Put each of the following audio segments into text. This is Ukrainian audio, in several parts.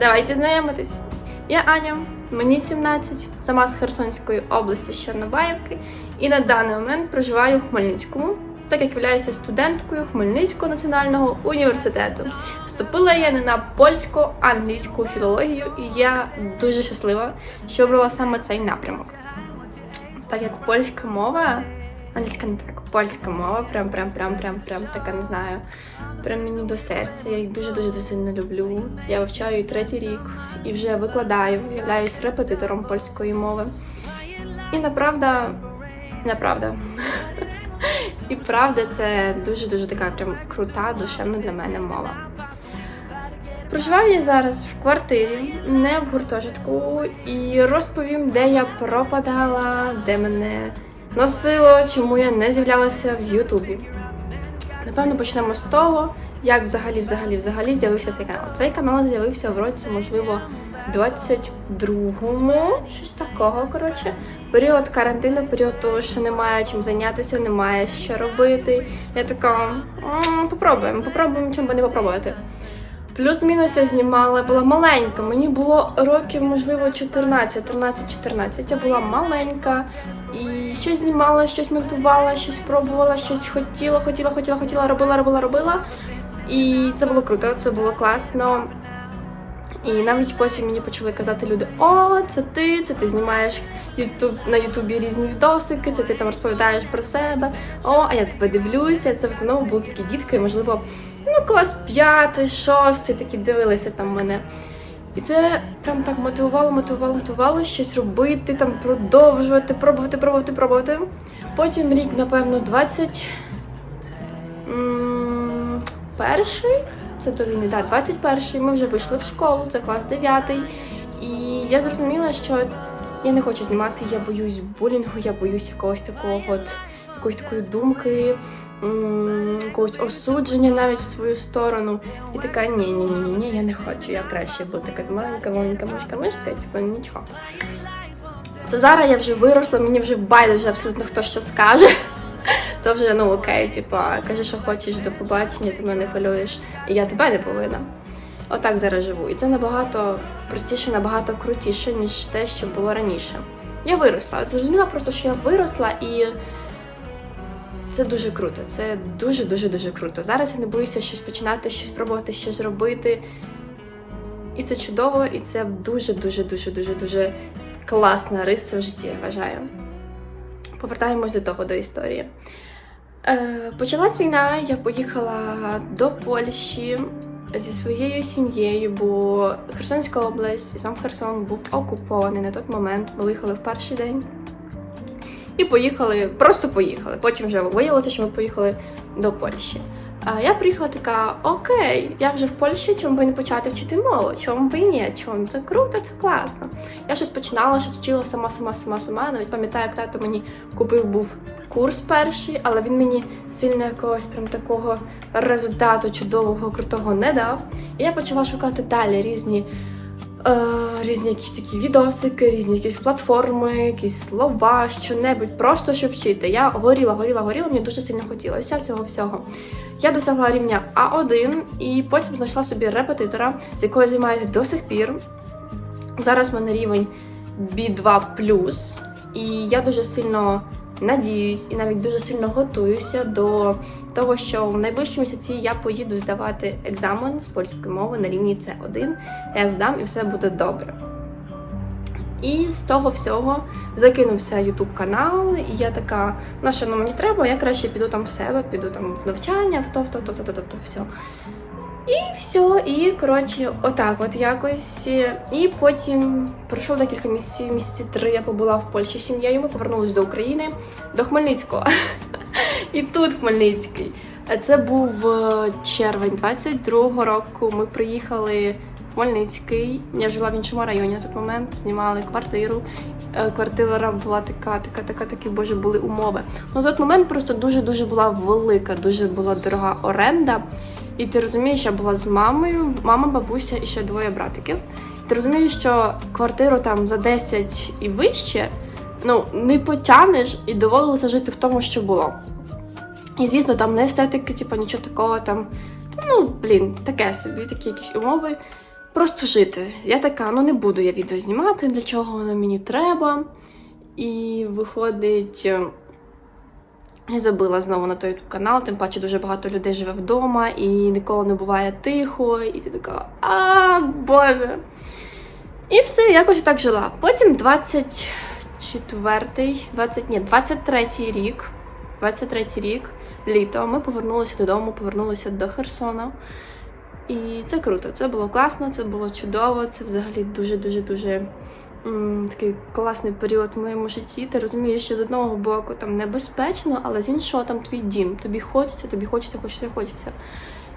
давайте знайомитись. Я Аня, мені 17, сама з Херсонської області з Чорнобаївки, і на даний момент проживаю в Хмельницькому, так як являюся студенткою Хмельницького національного університету. Вступила я не на польсько-англійську філологію, і я дуже щаслива, що обрала саме цей напрямок. Так як польська мова, англійська не так, польська мова, прям, прям, прям, прям, прям така не знаю. Прям мені до серця. Я її дуже дуже сильно люблю. Я вивчаю її третій рік і вже викладаю, являюсь репетитором польської мови. І направда, направда. І правда, це дуже дуже така прям крута, душевна для мене мова. Проживаю я зараз в квартирі, не в гуртожитку, і розповім, де я пропадала, де мене носило, чому я не з'являлася в Ютубі. Напевно, почнемо з того, як взагалі, взагалі, взагалі з'явився цей канал. Цей канал з'явився в році, можливо, 22-му, щось такого, коротше. Період карантину, період того, що немає чим зайнятися, немає що робити. Я така, попробуємо, попробуємо, чим би не попробувати. Плюс-мінус я знімала, була маленька. Мені було років, можливо, 14, 13-14. Я була маленька і щось знімала, щось монтувала, щось пробувала, щось хотіла, хотіла, хотіла, хотіла, робила, робила, робила. І це було круто, це було класно. І навіть потім мені почали казати люди: О, це ти, це ти знімаєш ютуб на Ютубі різні відосики, це ти там розповідаєш про себе. О, а я тебе дивлюся. Це в основному були такі дітки, можливо, ну клас п'ятий, шостий, такі дивилися там мене. І це прям так мотивувало, мотивувало, мотивувало щось робити, там продовжувати, пробувати, пробувати, пробувати. Потім рік, напевно, 20 м, перший. Це до війни, да, 21-й. Ми вже вийшли в школу, це клас 9. І я зрозуміла, що я не хочу знімати, я боюсь булінгу, я боюсь якогось такого от якоїсь такої думки, якогось осудження навіть в свою сторону. І така ні, ні, ні, ні, я не хочу. Я краще буду така маленька, маленька мишка, мишка, і типу нічого. То зараз я вже виросла, мені вже байдуже абсолютно хто що скаже. То вже ну окей, типа, кажи, що хочеш до побачення, ти мене не хвилюєш, і я тебе не повинна. Отак зараз живу. І це набагато простіше, набагато крутіше, ніж те, що було раніше. Я виросла. От зрозуміла просто, що я виросла і. Це дуже круто, це дуже дуже дуже круто. Зараз я не боюся щось починати, щось пробувати, щось робити. І це чудово, і це дуже дуже дуже дуже дуже класна риса в житті, я вважаю. Повертаємось до того, до історії. Е, почалась війна, я поїхала до Польщі зі своєю сім'єю, бо Херсонська область і сам Херсон був окупований на той момент. Ми виїхали в перший день. І поїхали, просто поїхали. Потім вже виявилося, що ми поїхали до Польщі. А я приїхала така: окей, я вже в Польщі, чому би не почати вчити мову? Чому би ні? Чому це круто, це класно. Я щось починала, щось вчила сама, сама, сама, сама. Навіть пам'ятаю, як тато мені купив був курс перший, але він мені сильно якогось прям такого результату чудового, крутого не дав. І я почала шукати далі різні. Е, різні якісь такі відосики, різні якісь платформи, якісь слова, що-небудь, просто щоб вчити. Я горіла, горіла, горіла, мені дуже сильно хотілося цього всього. Я досягла рівня А1 і потім знайшла собі репетитора, з якою займаюся до сих пір. Зараз в мене рівень B2, і я дуже сильно надіюсь і навіть дуже сильно готуюся до того, що в найближчі місяці я поїду здавати екзамен з польської мови на рівні С1. Я здам і все буде добре. І з того всього закинувся YouTube канал, і я така, на що ну, мені треба, я краще піду там в себе, піду там в навчання, в то, в то, в то, в то, в то, в то, все. І все, і коротше, отак, от якось. І потім пройшло декілька місяців, місяці три я побула в Польщі з сім'єю. Ми повернулись до України, до Хмельницького. І тут Хмельницький. Це був е, червень 22-го року. Ми приїхали в Хмельницький. Я жила в іншому районі на той момент, знімали квартиру. Е, Квартира була така, така, така, такі, боже, були умови. Ну, на той момент просто дуже-дуже була велика, дуже була дорога оренда. І ти розумієш, я була з мамою, мама, бабуся і ще двоє братиків. І ти розумієш, що квартиру там за 10 і вище ну, не потягнеш і доводилося жити в тому, що було. І звісно, там не естетики, типу, нічого такого там. Ну, блін, таке собі, такі якісь умови. просто жити. Я така, ну не буду я відео знімати, для чого воно мені треба. І виходить, я забила знову на той канал, тим паче дуже багато людей живе вдома і ніколи не буває тихо, і ти така, а Боже. І все, якось так жила. Потім 24-й, 20, ні, 23-й рік, 23-й рік, літо, ми повернулися додому, повернулися до Херсона. І це круто, це було класно, це було чудово, це взагалі дуже-дуже-дуже м, такий класний період в моєму житті. Ти розумієш, що з одного боку там небезпечно, але з іншого там твій дім. Тобі хочеться, тобі хочеться, хочеться, хочеться.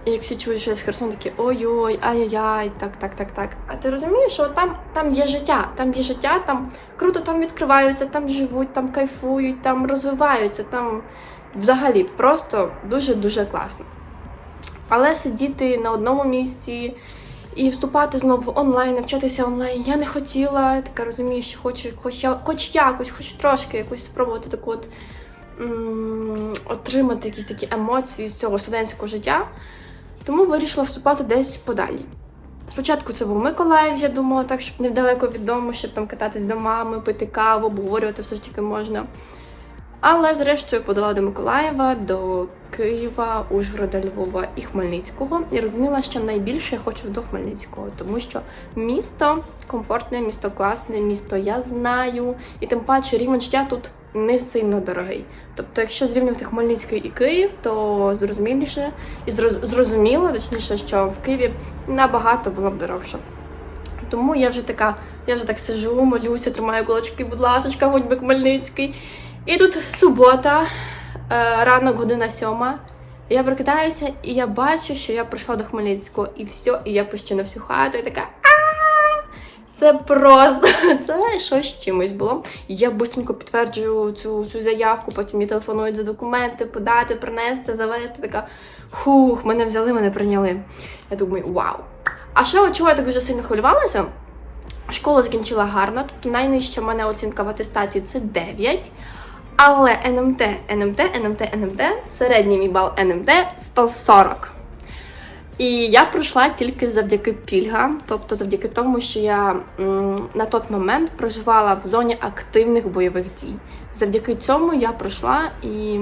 І як всі чують, що я з Херсону, такі ой-ой, ай-яй-яй, так, так, так, так. А ти розумієш, що там, там є життя, там є життя, там круто там відкриваються, там живуть, там кайфують, там розвиваються, там взагалі просто дуже-дуже класно. Але сидіти на одному місці і вступати знову онлайн, навчатися онлайн я не хотіла. Така розумію, що хочу хоч, я- хоч якось, хоч трошки якусь спробувати таку от отримати якісь такі емоції з цього студентського життя. Тому вирішила вступати десь подалі. Спочатку це був Миколаїв, я думала, так, щоб недалеко від дому, щоб там кататись до мами, пити каву, обговорювати все ж таки можна. Але зрештою подала до Миколаєва, до Києва, Ужгорода, Львова і Хмельницького. І розуміла, що найбільше я хочу до Хмельницького, тому що місто комфортне, місто класне, місто я знаю, і тим паче рівень життя тут не сильно дорогий. Тобто, якщо зрівнювати Хмельницький і Київ, то зрозуміліше і зроз- зрозуміло, точніше, що в Києві набагато було б дорожче. Тому я вже така, я вже так сижу, молюся, тримаю кулачки, будь ласочка, хоч би Хмельницький. І тут субота, е, ранок, година сьома. Я прокидаюся, і я бачу, що я прийшла до Хмельницького, і все, і я пущу на всю хату, і така. «А!» Це просто це щось з чимось було. Я быстренько підтверджую цю, цю заявку, потім мені телефонують за документи, подати, принести, завести. Така хух, мене взяли, мене прийняли. Я думаю, вау. А що, чого я так дуже сильно хвилювалася? Школу закінчила гарно, тобто найнижча в мене оцінка в атестації це 9. Але НМТ, НМТ, НМТ, НМТ, середній мій бал НМТ 140. І я пройшла тільки завдяки пільгам, тобто завдяки тому, що я м, на той момент проживала в зоні активних бойових дій. Завдяки цьому я пройшла і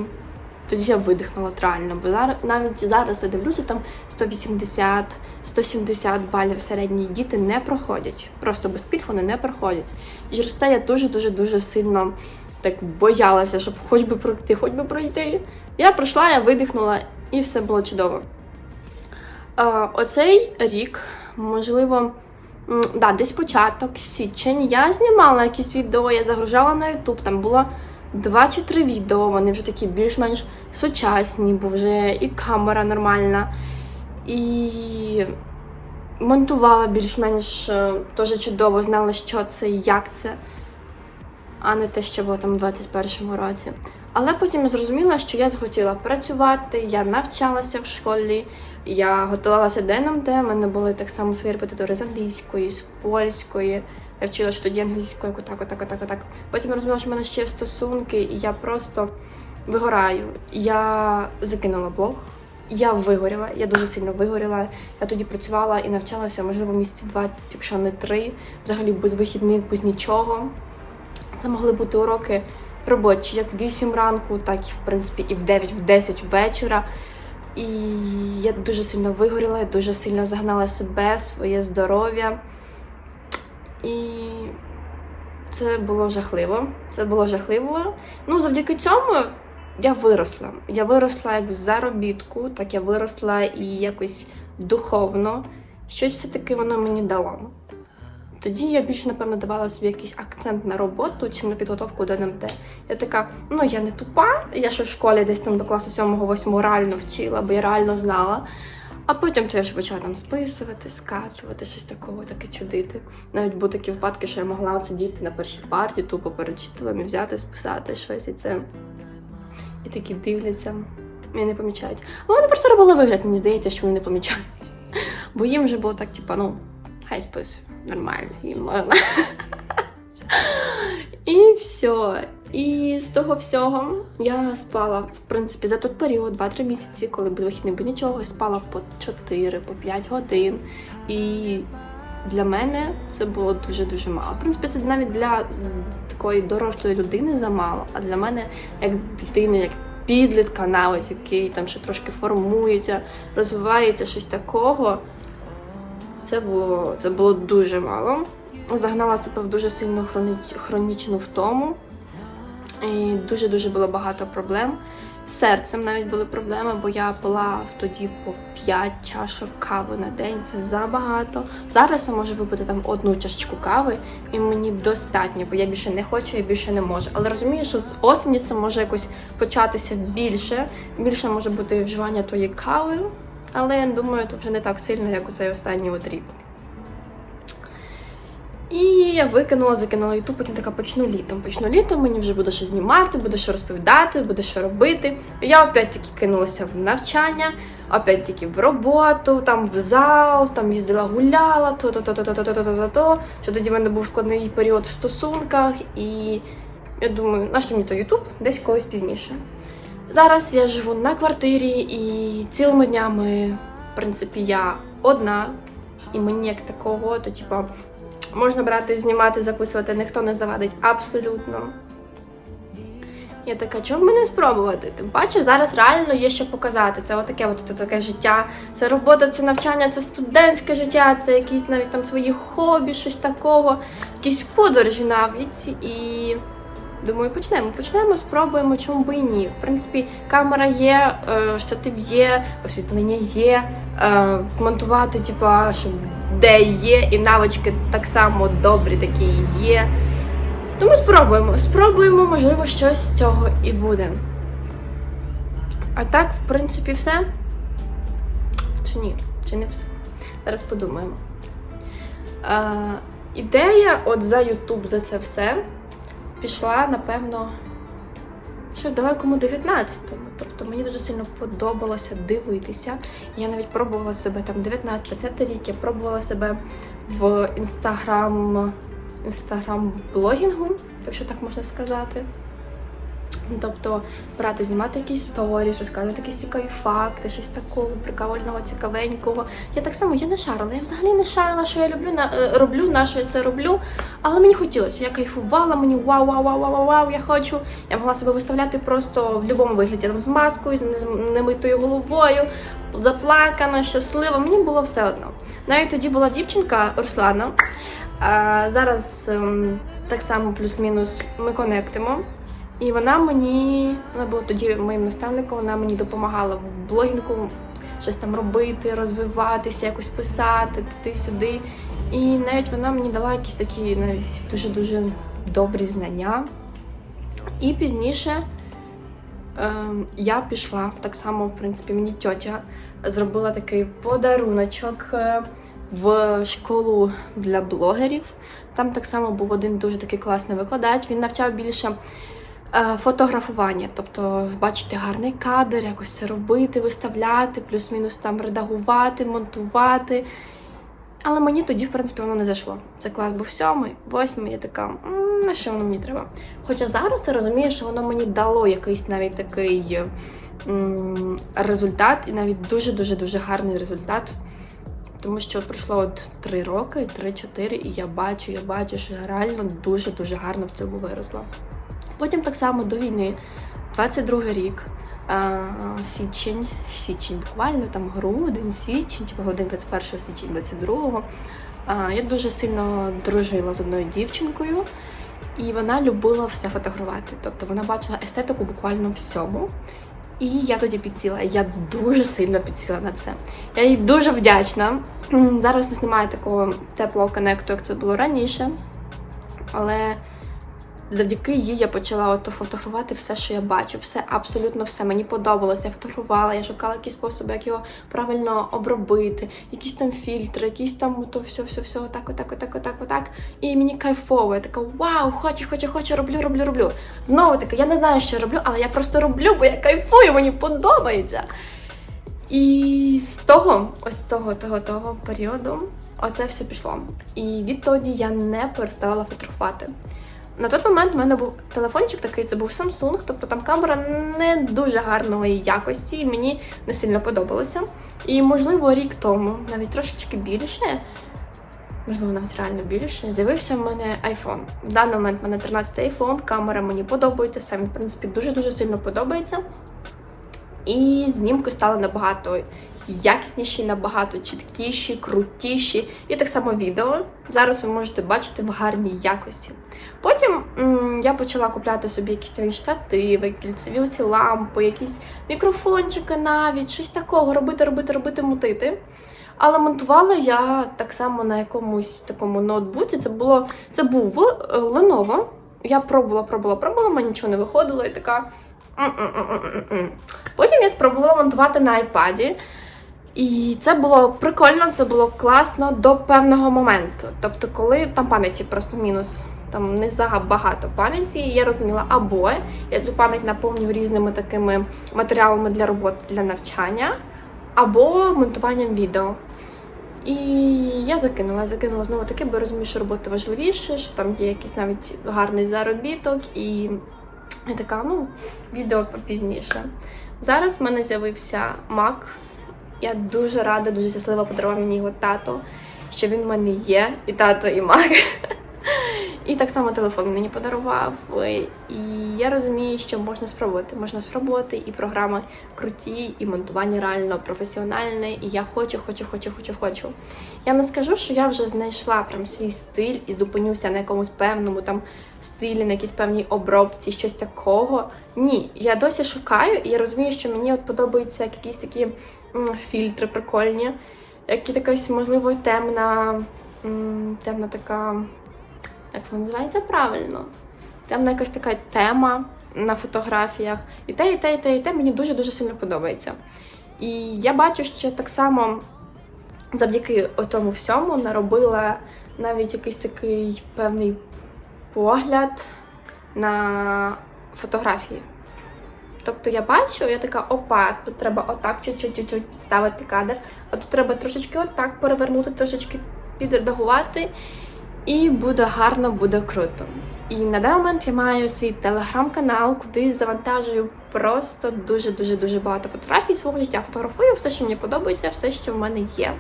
тоді я видихнула реально. Бо навіть зараз я дивлюся, там 180, 170 балів середні діти не проходять. Просто без пільг вони не проходять. І через те я дуже-дуже дуже сильно так боялася, щоб хоч би пройти, хоч би пройти. Я пройшла, я видихнула, і все було чудово. Оцей рік, можливо, да, десь початок, січень, я знімала якісь відео, я загружала на YouTube, там було два чи три відео, вони вже такі більш-менш сучасні, бо вже і камера нормальна, і монтувала більш-менш е, теж чудово, знала, що це і як це, а не те, що було там у 21-му році. Але потім зрозуміла, що я захотіла працювати, я навчалася в школі, я готувалася до НМТ, в мене були так само свої репетитори з англійської, з польської. Я вчила що тоді англійською, отак, отак, отак, отак. Потім я розуміла, що в мене ще є стосунки, і я просто вигораю. Я закинула блог, я вигоріла, я дуже сильно вигоріла. Я тоді працювала і навчалася, можливо, місяці два, якщо не три, взагалі без вихідних, без нічого. Це могли бути уроки робочі, як в 8 ранку, так і в принципі і в 9, в 10 вечора. І я дуже сильно вигоріла, я дуже сильно загнала себе, своє здоров'я. І це було жахливо. Це було жахливо. Ну, завдяки цьому я виросла. Я виросла як в заробітку, так я виросла і якось духовно. Щось все-таки воно мені дало. Тоді я більше, напевно, давала собі якийсь акцент на роботу чи на підготовку до НМТ. Я така, ну я не тупа, я ще в школі десь там до класу 7-8 реально вчила, бо я реально знала. А потім я почала там списувати, скатувати, щось такого таке чудити. Навіть були такі випадки, що я могла сидіти на першій парті, тупо перед вчителем і взяти, списати щось і це. І такі дивляться, і не помічають. А вони просто робили вигляд, мені здається, що вони не помічають. Бо їм вже було так, типа, ну, хай списують, нормально, їм можна. І все. І з того всього я спала, в принципі, за той період, 2-3 місяці, коли був вихідний без нічого, я спала по 4, по 5 годин. І для мене це було дуже-дуже мало. В принципі, це навіть для такої дорослої людини замало, а для мене, як дитини, як підлітка, навіть який там ще трошки формується, розвивається щось такого. Це було, це було дуже мало. Загнала себе в дуже сильну хронічну втому. І дуже-дуже було багато проблем. З серцем навіть були проблеми, бо я пила тоді по 5 чашок кави на день. Це забагато. Зараз я можу випити там одну чашечку кави, і мені достатньо, бо я більше не хочу, я більше не можу. Але розумію, що з осені це може якось початися більше. Більше може бути вживання тої кави, але я думаю, це вже не так сильно, як у цей останній от рік. І я викинула, закинула ютуб, потім така почну літом. Почну літом, мені вже буде що знімати, буде що розповідати, буде що робити. Я опять-таки кинулася в навчання, опять-таки в роботу, там в зал, там їздила, гуляла, то то то то то то то то то то Що тоді в мене був складний період в стосунках, і я думаю, на що мені то ютуб десь колись пізніше. Зараз я живу на квартирі і цілими днями, в принципі, я одна, і мені як такого, то типа можна брати, знімати, записувати, ніхто не завадить абсолютно. Я така, чому мене спробувати? Тим паче зараз реально є що показати. Це отаке, от, от таке життя. Це робота, це навчання, це студентське життя, це якісь навіть там свої хобі, щось такого, якісь подорожі навіть. І думаю, почнемо. Почнемо, спробуємо, чому би і ні. В принципі, камера є, е, штатив є, освітлення є, е, монтувати, типа, щоб де є, і навички так само добрі такі є. Тому спробуємо. Спробуємо, можливо, щось з цього і буде. А так, в принципі, все. Чи ні? Чи не все? Зараз подумаємо. Е, ідея от за YouTube за це все пішла, напевно, ще в далекому 19-му. Тобто мені дуже сильно подобалося дивитися. Я навіть пробувала себе там 19-20 рік, я пробувала себе в інстаграм інстаграм-блогінгу, якщо так можна сказати. Ну, Тобто брати, знімати якісь сторіс, розказувати якісь цікаві факти, щось такого прикольного, цікавенького. Я так само я не шарила. Я взагалі не шарила, що я люблю на е, роблю, на що я це роблю. Але мені хотілося, я кайфувала, мені вау, вау, вау, вау, вау, я хочу. Я могла себе виставляти просто в будь-якому вигляді там з маскою, з немитою головою, заплакана, щаслива. Мені було все одно. Навіть тоді була дівчинка Руслана. А зараз ем, так само плюс-мінус ми конектимо. І вона мені, вона була тоді моїм наставником, вона мені допомагала в блогінгу щось там робити, розвиватися, якось писати туди-сюди. І навіть вона мені дала якісь такі навіть дуже-дуже добрі знання. І пізніше ем, я пішла, так само, в принципі, мені тьотя зробила такий подаруночок е, в школу для блогерів. Там так само був один дуже такий класний викладач. Він навчав більше е, фотографування, тобто бачити гарний кадр, якось це робити, виставляти, плюс-мінус там редагувати, монтувати. Але мені тоді, в принципі, воно не зайшло. Це клас був сьомий, восьмий, я така, на що воно мені треба? Хоча зараз я розумію, що воно мені дало якийсь навіть такий результат, і навіть дуже-дуже дуже гарний результат. Тому що пройшло от три роки, три-чотири, і я бачу, я бачу, що я реально дуже-дуже гарно в цьому виросла. Потім так само до війни, 22 рік, а, січень, січень, буквально там грудень, січень, типу грудень 21 січень 22-го. А, я дуже сильно дружила з одною дівчинкою, і вона любила все фотографувати. Тобто вона бачила естетику буквально всьому. І я тоді підсіла. Я дуже сильно підсіла на це. Я їй дуже вдячна. Зараз у нас немає такого теплого коннекту, як це було раніше. Але завдяки їй я почала ото фотографувати все, що я бачу. Все, абсолютно все. Мені подобалося. Я фотографувала, я шукала якісь способи, як його правильно обробити, якісь там фільтри, якісь там то все, все, все, отак, отак, отак, отак, отак. І мені кайфово. Я така, вау, хочу, хочу, хочу, роблю, роблю, роблю. Знову таки, я не знаю, що роблю, але я просто роблю, бо я кайфую, мені подобається. І з того, ось того, того, того періоду, оце все пішло. І відтоді я не перестала фотографувати. На той момент в мене був телефончик такий, це був Samsung, тобто там камера не дуже гарної якості, і мені не сильно подобалося. І, можливо, рік тому, навіть трошечки більше, можливо, навіть реально більше, з'явився в мене iPhone. В даний момент в мене 13 iPhone, камера мені подобається, сам, в принципі, дуже-дуже сильно подобається. І знімки стали набагато якісніші, набагато чіткіші, крутіші. І так само відео. Зараз ви можете бачити в гарній якості. Потім м, я почала купляти собі якісь там штативи, кільцеві оці лампи, якісь мікрофончики навіть, щось такого робити, робити, робити, мутити. Але монтувала я так само на якомусь такому ноутбуці. Це було це був е, Lenovo. Я пробувала, пробувала, пробувала, мені нічого не виходило, і така. Потім я спробувала монтувати на iPad. І це було прикольно, це було класно до певного моменту. Тобто, коли там пам'яті просто мінус, там не багато пам'яті, я розуміла, або я цю пам'ять наповнюю різними такими матеріалами для роботи для навчання, або монтуванням відео. І я закинула, закинула знову таки, бо розумію, що робота важливіше, що там є якийсь навіть гарний заробіток, і я така, ну, відео попізніше. Зараз в мене з'явився Mac. Я дуже рада, дуже щаслива подарував мені його тато, що він в мене є, і тато, і Mac. І так само телефон мені подарував. І я розумію, що можна спробувати. Можна спробувати, і програми круті, і монтування реально професіональне. І я хочу, хочу, хочу, хочу, хочу. Я не скажу, що я вже знайшла прям свій стиль і зупинюся на якомусь певному там стилі, на якійсь певній обробці, щось такого. Ні, я досі шукаю, і я розумію, що мені от подобаються якісь такі фільтри прикольні, які якась, можливо, темна, темна така. Як це називається правильно? Темна якась така тема на фотографіях. І те, і те, і те, і те мені дуже-дуже сильно подобається. І я бачу, що так само завдяки тому всьому наробила навіть якийсь такий певний погляд на фотографії. Тобто я бачу, я така, опа, тут треба отак чуть-чуть підставити кадр, а тут треба трошечки отак перевернути, трошечки підредагувати. І буде гарно, буде круто. І на даний момент я маю свій телеграм-канал, куди завантажую просто дуже-дуже дуже багато фотографій свого життя. Фотографую все, що мені подобається, все, що в мене є.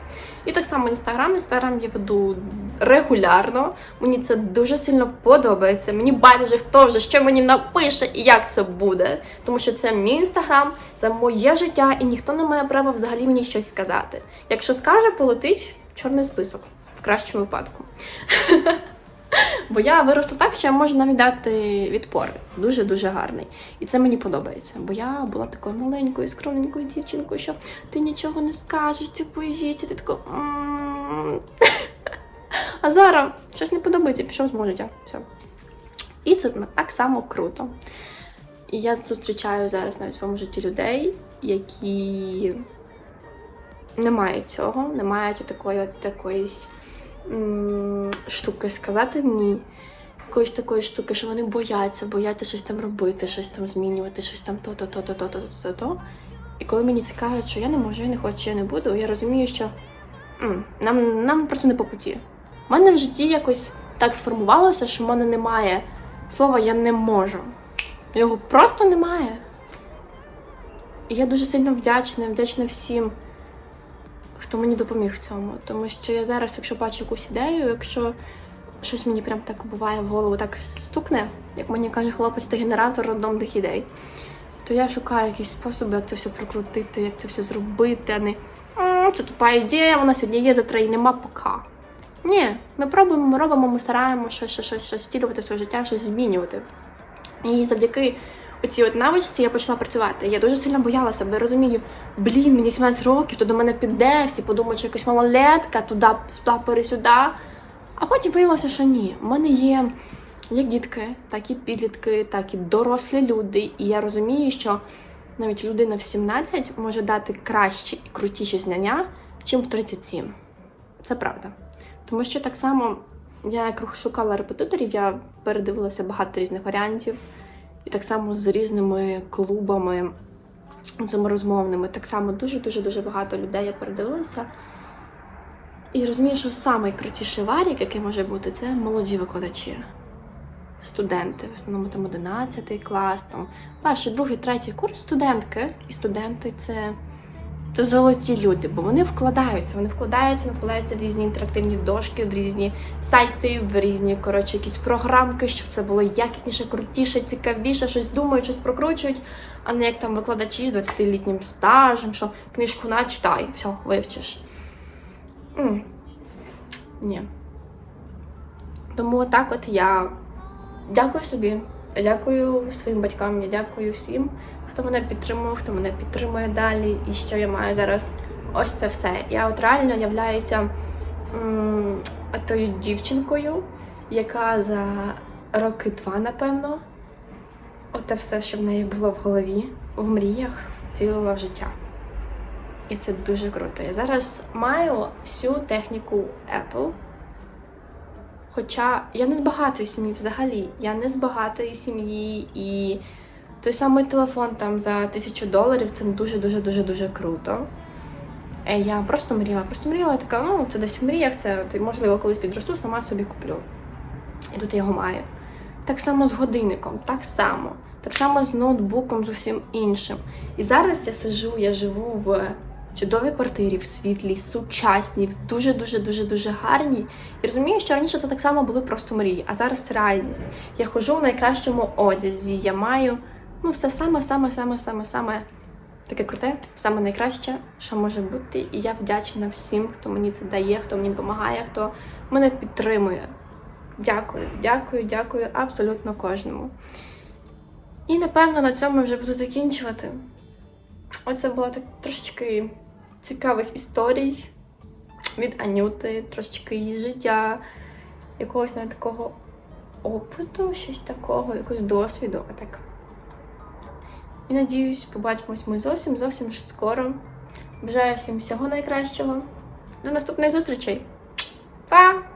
І так само інстаграм. Інстаграм я веду регулярно. Мені це дуже сильно подобається. Мені байдуже, хто вже що мені напише і як це буде. Тому що це мій інстаграм, це моє життя, і ніхто не має права взагалі мені щось сказати. Якщо скаже, полетить чорний список в кращому випадку. Бо я виросла так, що я можу навіть дати відпор. Дуже-дуже гарний. І це мені подобається. Бо я була такою маленькою, скромненькою дівчинкою, що ти нічого не скажеш, ти боїшся, ти така. «М». А зараз щось не подобається, пішов з мого. Все. І це так само круто. І я зустрічаю зараз навіть в своєму житті людей, які не мають цього, не мають такої от такоїсь м, штуки сказати ні. Якоїсь такої штуки, що вони бояться, бояться щось там робити, щось там змінювати, щось там то-то, то-то, то-то, то-то, то. І коли мені цікаво, що я не можу, я не хочу, я не буду, я розумію, що нам, нам просто не по путі. У мене в житті якось так сформувалося, що в мене немає слова я не можу. Його просто немає. І я дуже сильно вдячна, вдячна всім, хто мені допоміг в цьому. Тому що я зараз, якщо бачу якусь ідею, якщо щось мені прям так буває в голову, так стукне, як мені каже хлопець, ти генератор рандомних ідей, то я шукаю якісь способи, як це все прокрутити, як це все зробити, а не це тупа ідея, вона сьогодні є, завтра її нема пока. Ні, ми пробуємо, ми робимо, ми стараємося щось, щось, щось, втілювати в своє життя, щось змінювати. І завдяки оцій от навичці я почала працювати. Я дуже сильно боялася, бо я розумію, блін, мені 17 років, то до мене піде, всі подумають, що якась малолетка, туди, туди, пересюди. А потім виявилося, що ні. У мене є як дітки, так і підлітки, так і дорослі люди. І я розумію, що навіть людина в 17 може дати кращі і крутіші знання, чим в 37. Це правда. Тому що так само я як шукала репетиторів, я передивилася багато різних варіантів. І так само з різними клубами, цими розмовними. Так само дуже-дуже дуже багато людей я передивилася. І розумію, що найкрутіший варік, який може бути, це молоді викладачі. Студенти, в основному там 11 клас, там перший, другий, третій курс студентки. І студенти це це золоті люди, бо вони вкладаються, вони вкладаються, вони вкладаються в різні інтерактивні дошки, в різні сайти, в різні коротше, якісь програмки, щоб це було якісніше, крутіше, цікавіше, щось думають, щось прокручують, а не як там викладачі з 20-літнім стажем, що книжку на читай, все, вивчиш. М. Ні. Тому отак от я дякую собі, дякую своїм батькам, я дякую всім, хто мене підтримував, хто мене підтримує далі, і що я маю зараз. Ось це все. Я от реально являюся м, тою дівчинкою, яка за роки два, напевно, оте все, що в неї було в голові, в мріях, втілила в життя. І це дуже круто. Я зараз маю всю техніку Apple. Хоча я не з багатої сім'ї взагалі. Я не з багатої сім'ї, і той самий телефон там за тисячу доларів це дуже-дуже дуже круто. Е, Я просто мріяла, просто мріяла така, ну це десь в мріях, це можливо колись підросту, сама собі куплю. І тут я його маю. Так само з годинником, так само. Так само з ноутбуком, з усім іншим. І зараз я сижу, я живу в чудовій квартирі, в світлій, сучасній, в дуже-дуже дуже дуже гарній. І розумію, що раніше це так само були просто мрії, а зараз реальність. Я ходжу в найкращому одязі, я маю ну все саме, саме, саме, саме, саме таке круте, саме найкраще, що може бути. І я вдячна всім, хто мені це дає, хто мені допомагає, хто мене підтримує. Дякую, дякую, дякую абсолютно кожному. І напевно на цьому вже буду закінчувати. Оце було так трошечки цікавих історій від Анюти, трошечки її життя, якогось навіть такого опиту, щось такого, якогось досвіду. Отак. І надіюсь, побачимось ми зовсім зовсім скоро. Бажаю всім всього найкращого. До наступних зустрічей. Па!